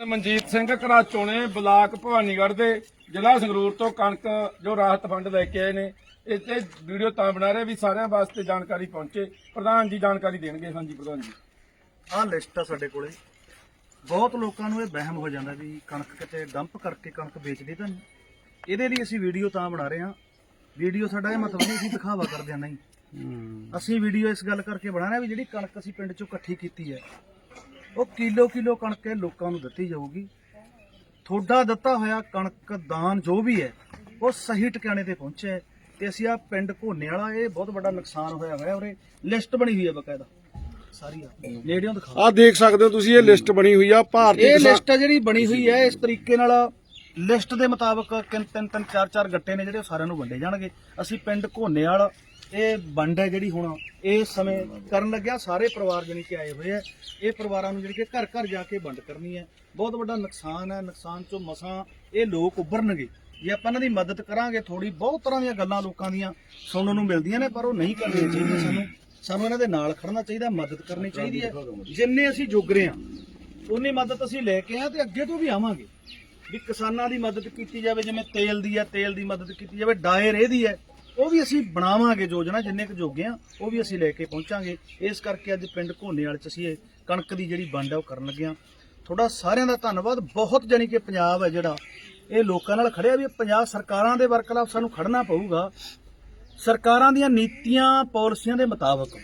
ਮਨਜੀਤ ਸਿੰਘ ਘਰਾਚੋਂ ਨੇ ਬਲਾਕ ਭਵਾਨੀਗੜ੍ਹ ਦੇ ਜ਼ਿਲ੍ਹਾ ਸੰਗਰੂਰ ਤੋਂ ਕਣਕ ਜੋ ਰਾਹਤ ਫੰਡ ਲੈ ਕੇ ਆਏ ਨੇ ਇਹ ਤੇ ਵੀਡੀਓ ਤਾਂ ਬਣਾ ਰਹੇ ਵੀ ਸਾਰਿਆਂ ਵਾਸਤੇ ਜਾਣਕਾਰੀ ਪਹੁੰਚੇ। ਪ੍ਰਧਾਨ ਜੀ ਜਾਣਕਾਰੀ ਦੇਣਗੇ ਹਾਂਜੀ ਪ੍ਰਧਾਨ ਜੀ। ਆਹ ਲਿਸਟ ਆ ਸਾਡੇ ਕੋਲੇ। ਬਹੁਤ ਲੋਕਾਂ ਨੂੰ ਇਹ ਵਹਿਮ ਹੋ ਜਾਂਦਾ ਵੀ ਕਣਕ ਕਿਤੇ ਡੰਪ ਕਰਕੇ ਕਣਕ ਵੇਚਦੇ ਤਾਂ ਨਹੀਂ। ਇਹਦੇ ਲਈ ਅਸੀਂ ਵੀਡੀਓ ਤਾਂ ਬਣਾ ਰਹੇ ਹਾਂ। ਵੀਡੀਓ ਸਾਡਾ ਇਹ ਮਤਲਬ ਨਹੀਂ ਅਸੀਂ ਦਿਖਾਵਾ ਕਰਦੇ ਹਾਂ ਨਹੀਂ। ਅਸੀਂ ਵੀਡੀਓ ਇਸ ਗੱਲ ਕਰਕੇ ਬਣਾ ਰਹੇ ਹਾਂ ਵੀ ਜਿਹੜੀ ਕਣਕ ਅਸੀਂ ਪਿੰਡ ਚੋਂ ਇਕੱਠੀ ਕੀਤੀ ਹੈ ਉਹ ਕਿਲੋ ਕਿਲੋ ਕਣਕ ਇਹ ਲੋਕਾਂ ਨੂੰ ਦਿੱਤੀ ਜਾਊਗੀ। ਤੁਹਾਡਾ ਦਿੱਤਾ ਹੋਇਆ ਕਣਕ ਦਾਨ ਜੋ ਵੀ ਹੈ ਉਹ ਸਹੀ ਟਿਕਾਣੇ ਤੇ ਪਹੁੰਚਿਆ ਹੈ ਤੇ ਅਸੀਂ ਆ ਪਿੰਡ ਘੋਨੇ ਵਾਲਾ ਇਹ ਬਹੁਤ ਵੱਡਾ ਨੁਕਸਾਨ ਹੋਇਆ ਹੋਇਆ ਉਰੇ। ਲਿਸਟ ਬਣੀ ਹੋਈ ਹੈ ਬਕਾਇਦਾ। ਸਾਰੀ ਆ। ਨੇੜਿਓਂ ਦਿਖਾ। ਆ ਦੇਖ ਸਕਦੇ ਹੋ ਤੁਸੀਂ ਇਹ ਲਿਸਟ ਬਣੀ ਹੋਈ ਆ ਭਾਰਤੀ ਇਹ ਲਿਸਟ ਜਿਹੜੀ ਬਣੀ ਹੋਈ ਹੈ ਇਸ ਤਰੀਕੇ ਨਾਲ ਲਿਸਟ ਦੇ ਮੁਤਾਬਕ ਤਿੰਨ ਤਿੰਨ ਤਿੰਨ ਚਾਰ ਚਾਰ ਗੱਟੇ ਨੇ ਜਿਹੜੇ ਉਹ ਸਾਰਿਆਂ ਨੂੰ ਵੰਡੇ ਜਾਣਗੇ। ਅਸੀਂ ਪਿੰਡ ਘੋਨੇਵਾਲ ਇਹ ਵੰਡ ਹੈ ਜਿਹੜੀ ਹੁਣ ਇਸ ਸਮੇਂ ਕਰਨ ਲੱਗਿਆ, ਸਾਰੇ ਪਰਿਵਾਰ ਜਾਣੀ ਕਿ ਆਏ ਹੋਏ ਆ। ਇਹ ਪਰਿਵਾਰਾਂ ਨੂੰ ਜਿਹੜੀ ਕਿ ਘਰ ਘਰ ਜਾ ਕੇ ਵੰਡ ਕਰਨੀ ਹੈ। ਬਹੁਤ ਵੱਡਾ ਨੁਕਸਾਨ ਹੈ, ਨੁਕਸਾਨ ਚੋਂ ਮਸਾਂ ਇਹ ਲੋਕ ਉੱਭਰਨਗੇ। ਜੇ ਆਪਾਂ ਇਹਨਾਂ ਦੀ ਮਦਦ ਕਰਾਂਗੇ ਥੋੜੀ ਬਹੁਤ ਤਰ੍ਹਾਂ ਦੀਆਂ ਗੱਲਾਂ ਲੋਕਾਂ ਦੀਆਂ ਸੁਣਨ ਨੂੰ ਮਿਲਦੀਆਂ ਨੇ, ਪਰ ਉਹ ਨਹੀਂ ਕਰਨੀਆਂ ਚਾਹੀਦੀਆਂ ਸਾਨੂੰ। ਸਾਨੂੰ ਇਹਨਾਂ ਦੇ ਨਾਲ ਖੜਨਾ ਚਾਹੀਦਾ, ਮਦਦ ਕਰਨੀ ਚਾਹੀਦੀ ਹੈ। ਜਿੰਨੇ ਅਸੀਂ ਜੋਗਰੇ ਆ ਉਨੀ ਮਦਦ ਅਸੀਂ ਲੈ ਕੇ ਆ ਤੇ ਅੱਗੇ ਤੋਂ ਵੀ ਆਵਾਂਗੇ। ਵੀ ਕਿਸਾਨਾਂ ਦੀ ਮਦਦ ਕੀਤੀ ਜਾਵੇ, ਜਿਵੇਂ ਤੇਲ ਦੀ ਹੈ, ਤੇਲ ਦੀ ਮਦਦ ਕੀਤੀ ਜਾਵੇ, ਡਾਇਰ ਇਹਦੀ ਹੈ। ਉਹ ਵੀ ਅਸੀਂ ਬਣਾਵਾਂਗੇ ਯੋਜਨਾ ਜਿੰਨੇ ਕੁ ਜੋਗੇ ਆ, ਉਹ ਵੀ ਅਸੀਂ ਲੈ ਕੇ ਪਹੁੰਚਾਂਗੇ। ਇਸ ਕਰਕੇ ਅੱਜ ਪਿੰਡ ਘੋਨੇ ਵਾਲੇ ਚ ਅਸੀਂ ਇਹ ਕਣਕ ਦੀ ਜਿਹੜੀ ਵੰਡ ਹੈ ਉਹ ਕਰਨ ਲੱਗੇ ਆ। ਤੁਹਾਡਾ ਸਾਰਿਆਂ ਦਾ ਧੰਨਵਾਦ। ਬਹੁਤ ਜਾਣੀ ਕਿ ਪੰਜਾਬ ਹੈ ਜਿਹੜਾ, ਇਹ ਲੋਕਾਂ ਨਾਲ ਖੜਿਆ ਵੀ ਪੰਜਾਬ ਸਰਕਾਰਾਂ ਦੇ ਵਰਕਲਾਪ ਸਾਨੂੰ ਖੜਨਾ ਪਊਗਾ। ਸਰਕਾਰਾਂ ਦੀਆਂ ਨੀਤੀਆਂ, ਪਾਲਿਸੀਆਂ ਦੇ ਮੁਤਾਬਕ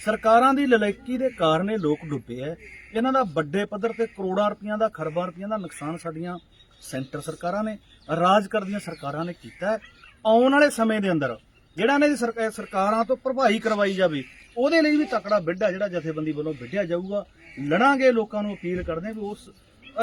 ਸਰਕਾਰਾਂ ਦੀ ਲਲੈਕੀ ਦੇ ਕਾਰਨ ਇਹ ਲੋਕ ਡੁੱਬੇ ਐ। ਇਹਨਾਂ ਦਾ ਵੱਡੇ ਪੱਧਰ ਤੇ ਕਰੋੜਾਂ ਰੁਪਈਆਂ ਦਾ, ਖਰਬਾਂ ਰੁਪਈਆਂ ਦਾ ਨੁਕਸਾਨ ਸਾਡੀਆਂ ਸੈਂਟਰ ਸਰਕਾਰਾਂ ਨੇ, ਰਾਜ ਕਰਦੀਆਂ ਸਰਕਾਰਾਂ ਨੇ ਕੀਤਾ ਆਉਣ ਵਾਲੇ ਸਮੇਂ ਦੇ ਅੰਦਰ, ਜਿਹੜਾ ਇਹਨਾਂ ਦੀ ਸਰਕਾ- ਸਰਕਾਰਾਂ ਤੋਂ ਭਰਪਾਈ ਕਰਵਾਈ ਜਾਵੇ, ਉਹਦੇ ਲਈ ਵੀ ਤਕੜਾ ਬਿੱਡਾ ਜਿਹੜਾ ਜਥੇਬੰਦੀ ਵੱਲੋਂ ਵਿੱਢਿਆ ਜਾਊਗਾ। ਲੜਾਂਗੇ, ਲੋਕਾਂ ਨੂੰ ਅਪੀਲ ਕਰਦੇ ਵੀ ਉਸ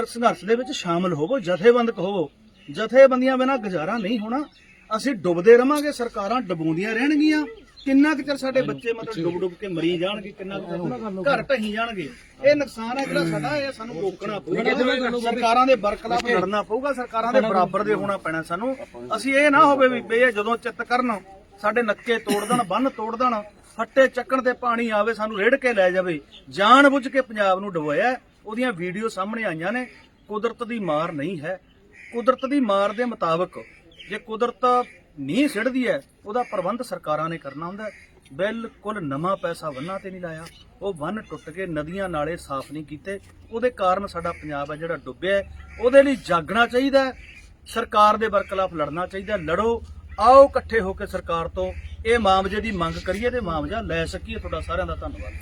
ਸੰਘਰਸ਼ ਦੇ ਵਿੱਚ ਸ਼ਾਮਲ ਹੋਵੋ, ਜਥੇਬੰਦਕ ਹੋਵੋ। ਜਥੇਬੰਦੀਆਂ ਬਿਨਾਂ ਗੁਜ਼ਾਰਾ ਨਹੀਂ ਹੋਣਾ। ਅਸੀਂ ਡੁੱਬਦੇ ਰਵਾਂਗੇ ਸਰਕਾਰਾਂ ਡੁਬੋਂਦੀਆਂ ਰਹਿਣਗੀਆਂ। ਕਿੰਨਾ ਕੁ ਚਿਰ ਸਾਡੇ ਬੱਚੇ ਮਤਲਬ ਡੁੱਬ ਡੁੱਬ ਕੇ ਮਰੀ ਜਾਣਗੇ ਕਿੰਨਾ ਕੁ ਚਿਰ? ਘਰ ਢਹੀ ਜਾਣਗੇ। ਇਹ ਨੁਕਸਾਨ ਹੈ ਜਿਹੜਾ ਸਾਡਾ ਇਹ ਸਾਨੂੰ ਰੋਕਣਾ ਪਊਗਾ। ਸਰਕਾਰਾਂ ਦੇ ਬਰਖਲਾਫ ਲੜਨਾ ਪਊਗਾ ਸਰਕਾਰਾਂ ਦੇ ਬਰਾਬਰ ਦੇ ਹੋਣਾ ਪੈਣਾ ਸਾਨੂੰ। ਅਸੀਂ ਇਹ ਨਾ ਹੋਵੇ ਵੀ ਬਈ ਇਹ ਜਦੋਂ ਚਿੱਤ ਕਰਨ ਸਾਡੇ ਨੱਕੇ ਤੋੜ ਦੇਣ ਬੰਨ ਤੋੜ ਦੇਣ ਫੱਟੇ ਚੱਕਣ ਤੇ ਪਾਣੀ ਆਵੇ ਸਾਨੂੰ ਰੇੜ ਕੇ ਲੈ ਜਾਵੇ। ਜਾਣ ਬੁੱਝ ਕੇ ਪੰਜਾਬ ਨੂੰ ਡੁਬੋਇਆ। ਉਹਦੀਆਂ ਵੀਡੀਓ ਸਾਹਮਣੇ ਆਈਆਂ ਨੇ। ਕੁਦਰਤ ਦੀ ਮਾਰ ਨਹੀਂ ਹੈ। ਕੁਦਰਤ ਦੀ ਮਾਰ ਦੇ ਮੁਤਾਬਕ ਜੇ ਕੁਦਰਤ ਨਹੀਂ ਸਿੜਦੀ ਹੈ, ਉਹਦਾ ਪ੍ਰਬੰਧ ਸਰਕਾਰਾਂ ਨੇ ਕਰਨਾ ਹੁੰਦਾ ਬਿਲਕੁਲ ਨਵਾਂ ਪੈਸਾ ਵੰਨਾਂ ਤੇ ਨਹੀਂ ਲਾਇਆ। ਉਹ ਵੰਨ ਟੁੱਟ ਕੇ ਨਦੀਆਂ ਨਾਲੇ ਸਾਫ਼ ਨਹੀਂ ਕੀਤੇ। ਉਹਦੇ ਕਾਰਨ ਸਾਡਾ ਪੰਜਾਬ ਹੈ ਜਿਹੜਾ ਡੁੱਬਿਆ ਉਹਦੇ ਲਈ ਜਾਗਣਾ ਚਾਹੀਦਾ ਸਰਕਾਰ ਦੇ ਬਰਖਲਾਫ ਲੜਨਾ ਚਾਹੀਦਾ ਲੜੋ। ਆਓ ਇਕੱਠੇ ਹੋ ਕੇ ਸਰਕਾਰ ਤੋਂ। ਇਹ ਮਾਮਜੇ ਦੀ ਮੰਗ ਕਰੀਏ ਤੇ ਮਾਮਜਾ ਲੈ ਸਕੀਏ। ਤੁਹਾਡਾ ਸਾਰਿਆਂ ਦਾ ਧੰਨਵਾਦ।